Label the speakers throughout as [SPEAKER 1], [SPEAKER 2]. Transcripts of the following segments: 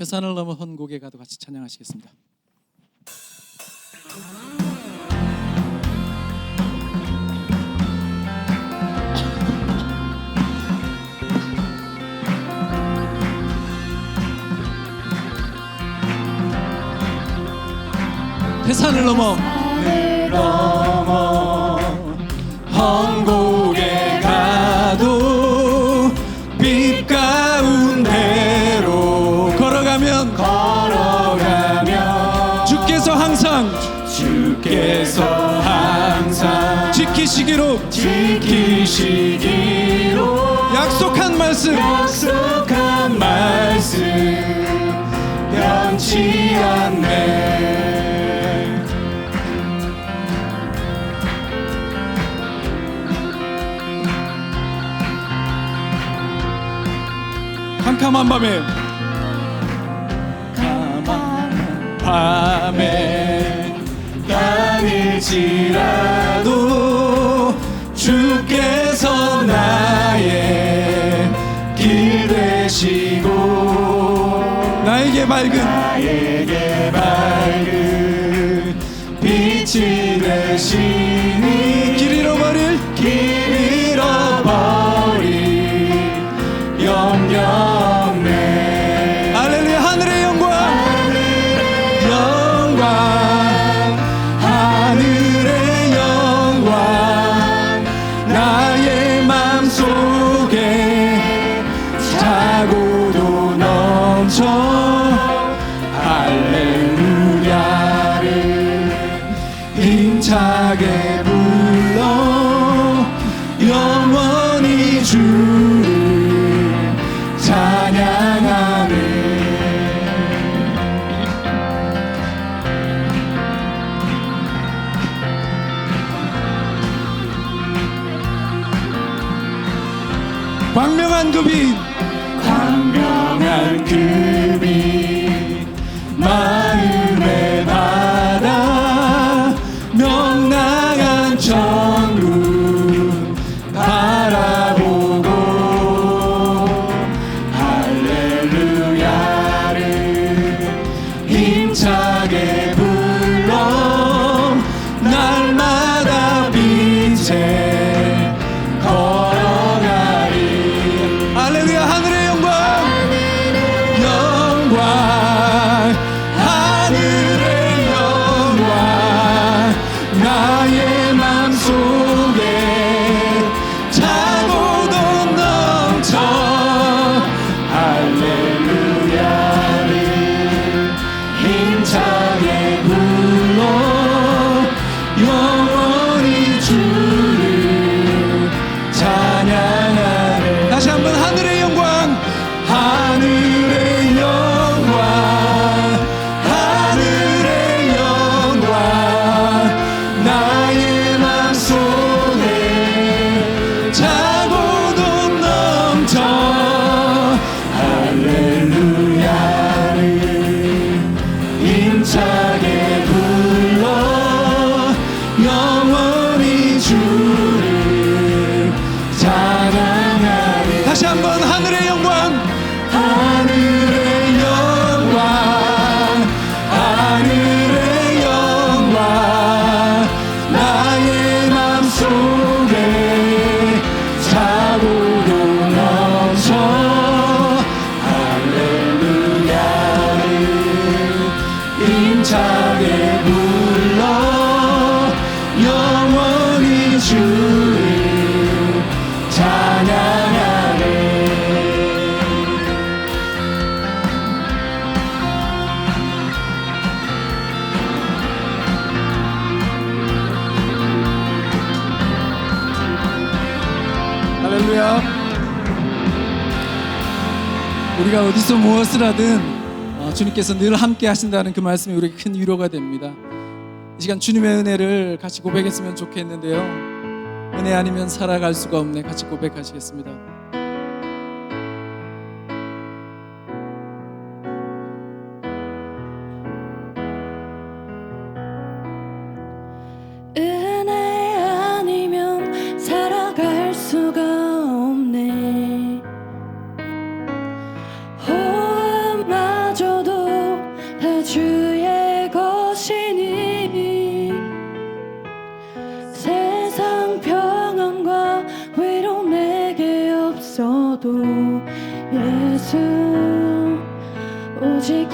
[SPEAKER 1] 태산을 넘어 헌곡에 가도 같이 찬양하시겠습니다. 태산을 넘어
[SPEAKER 2] 넘어 헌곡
[SPEAKER 1] 지키시기로
[SPEAKER 2] 지키시기로.
[SPEAKER 1] 약속한 말씀.
[SPEAKER 2] 약속한 말씀. 변치 않네.
[SPEAKER 1] 캄캄한 밤에.
[SPEAKER 2] 밤에. 다닐지라도
[SPEAKER 1] 밝은
[SPEAKER 2] 나에게 밝은 빛이 되시니
[SPEAKER 1] 길 잃어버릴
[SPEAKER 2] 길 you.
[SPEAKER 1] 어디서 무엇을 하든 어, 주님께서 늘 함께 하신다는 그 말씀이 우리에게 큰 위로가 됩니다. 이 시간 주님의 은혜를 같이 고백했으면 좋겠는데요. 은혜 아니면 살아갈 수가 없네. 같이 고백하시겠습니다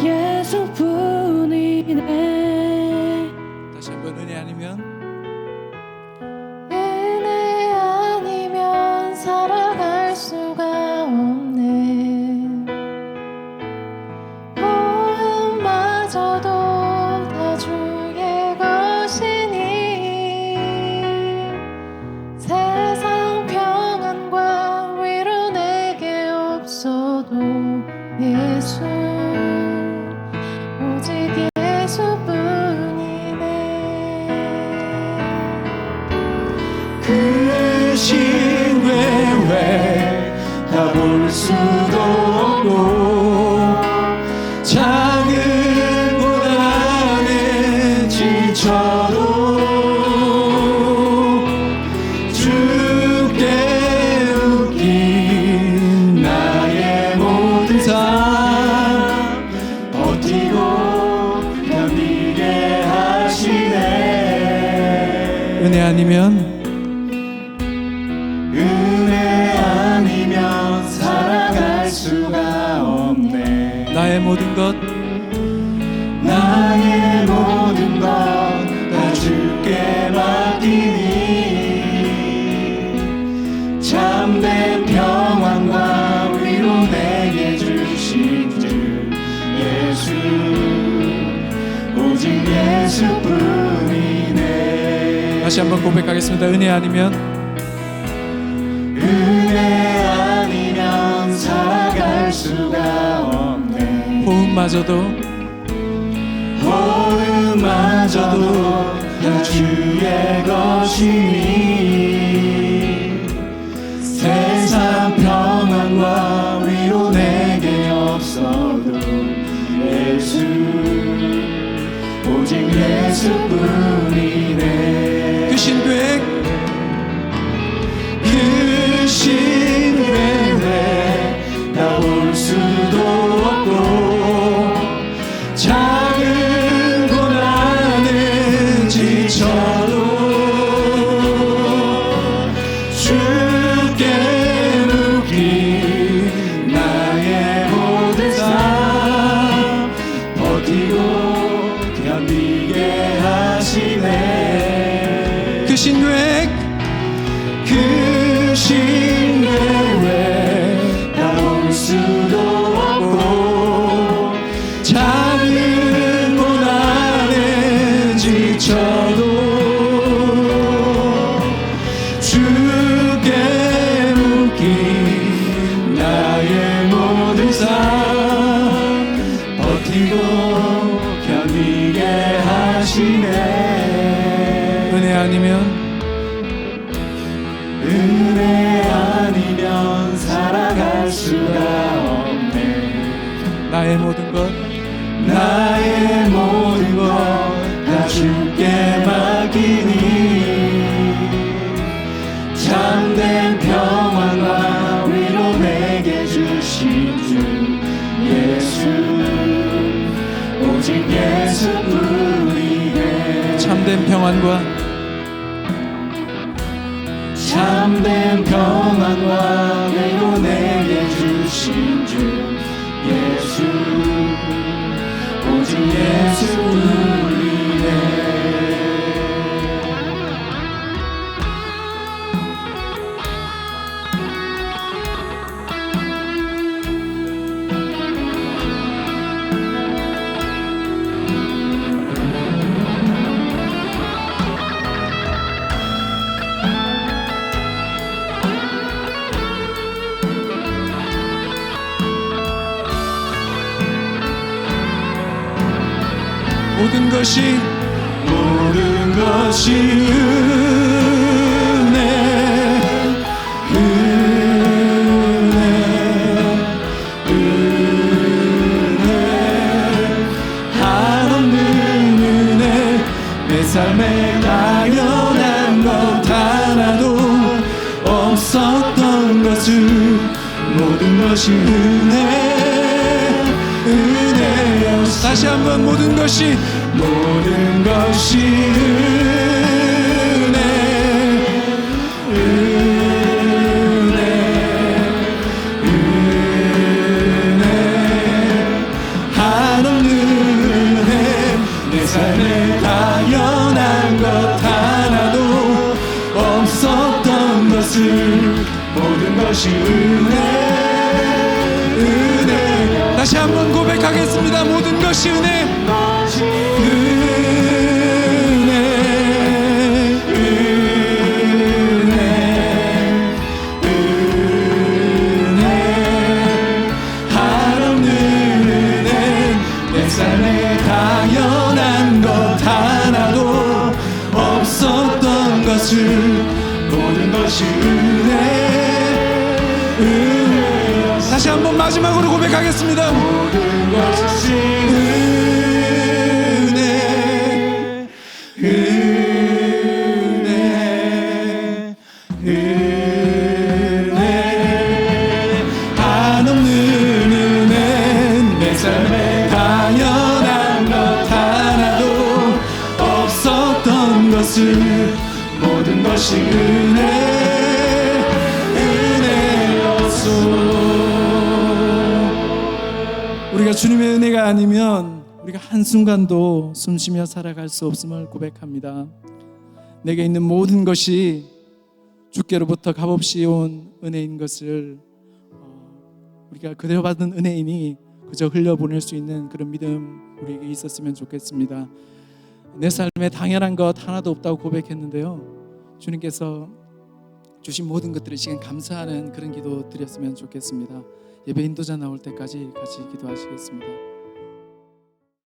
[SPEAKER 3] 예수뿐이네.
[SPEAKER 1] 다시 한번 은혜 아니면
[SPEAKER 3] 살아갈 수가 없네.
[SPEAKER 2] 나의 모든
[SPEAKER 1] 것.
[SPEAKER 2] 나의 모든 것 다 주께 맡기니. 참된 평안과 위로 내게 주신 주 예수. 오직 예수뿐이네.
[SPEAKER 1] 다시 한번 고백하겠습니다. 은혜 아니면
[SPEAKER 2] 살아갈 수가 없네.
[SPEAKER 1] 호흡마저도
[SPEAKER 2] 호흡마저도 다 주의 것이니
[SPEAKER 1] 그
[SPEAKER 2] 신뢰에 나올 수도 없고 작은 고난에 지쳐도 주께 묶인 나의 모든 삶 버티고 견디게 하시네.
[SPEAKER 1] 아니면
[SPEAKER 2] 참된 평안과 위로 내게 주신 주 예수. 오직 예수뿐이네.
[SPEAKER 1] 참된 평안과 모든 것이
[SPEAKER 2] 모든 것이 은혜 은혜 은혜. 한없는 은혜 내 삶에 당연한 것 하나도 없었던 것을 모든 것이 은혜 은혜였어
[SPEAKER 1] 다시 한번 모든 것이
[SPEAKER 2] 모든 것이 은혜 은혜 은혜.
[SPEAKER 1] 한없는 은혜 내
[SPEAKER 2] 삶에 당연한 것 하나도 없었던 것을 모든 것이 은혜
[SPEAKER 1] 은혜. 다시 한번 고백하겠습니다. 모든 것이 은혜.
[SPEAKER 2] 다시 한번 마지막으로 고백하겠습니다.
[SPEAKER 1] 모든 것이 은혜 은혜 은혜 한없는 은혜 내 삶에 당연한 것 하나도 없었던 것을 모든 것이 은혜
[SPEAKER 2] 우리가 주님의 은혜가 아니면 우리가 한순간도 숨쉬며 살아갈 수 없음을 고백합니다. 내게 있는 모든 것이 주께로부터 값없이 온 은혜인 것을 어, 우리가 그대로 받은 은혜이니 그저 흘려보낼 수 있는 그런 믿음 우리에게 있었으면 좋겠습니다. 내 삶에 당연한 것 하나도 없다고 고백했는데요. 주님께서 주신 모든 것들을 시간 감사하는 그런 기도 드렸으면 좋겠습니다. 예배 인도자 나올 때까지 같이 기도하시겠습니다.